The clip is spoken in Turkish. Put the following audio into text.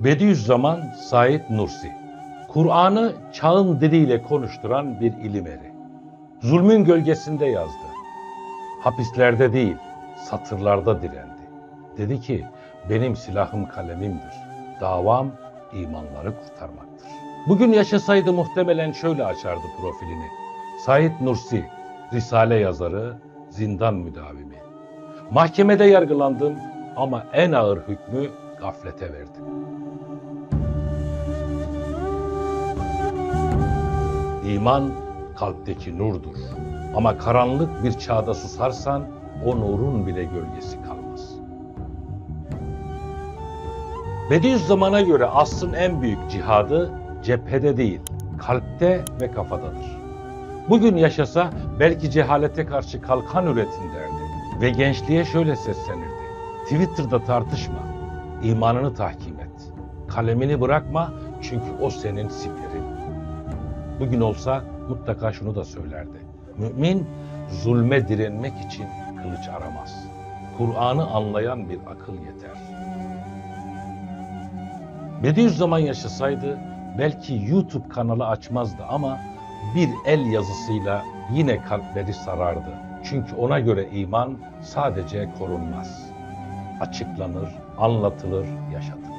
Bediüzzaman Said Nursi Kur'an'ı çağın diliyle konuşturan bir ilim eri. Zulmün gölgesinde yazdı. Hapislerde değil, satırlarda direndi. Dedi ki, benim silahım kalemimdir. Davam imanları kurtarmaktır. Bugün yaşasaydı muhtemelen şöyle açardı profilini. Said Nursi, Risale yazarı, zindan müdavimi. Mahkemede yargılandım ama en ağır hükmü gaflete verdim. İman kalpteki nurdur. Ama karanlık bir çağda susarsan o nurun bile gölgesi kalmaz. Bediüzzaman'a göre asrın en büyük cihadı cephede değil, kalpte ve kafadadır. Bugün yaşasa belki cehalete karşı kalkan üretin derdi ve gençliğe şöyle seslenirdi. Twitter'da tartışma, imanını tahkim et. Kalemini bırakma çünkü o senin siperin. Bugün olsa mutlaka şunu da söylerdi. Mümin zulme direnmek için kılıç aramaz. Kur'an'ı anlayan bir akıl yeter. Bediüzzaman yaşasaydı belki YouTube kanalı açmazdı ama bir el yazısıyla yine kalpleri sarardı. Çünkü ona göre iman sadece korunmaz. Açıklanır, anlatılır, yaşatılır.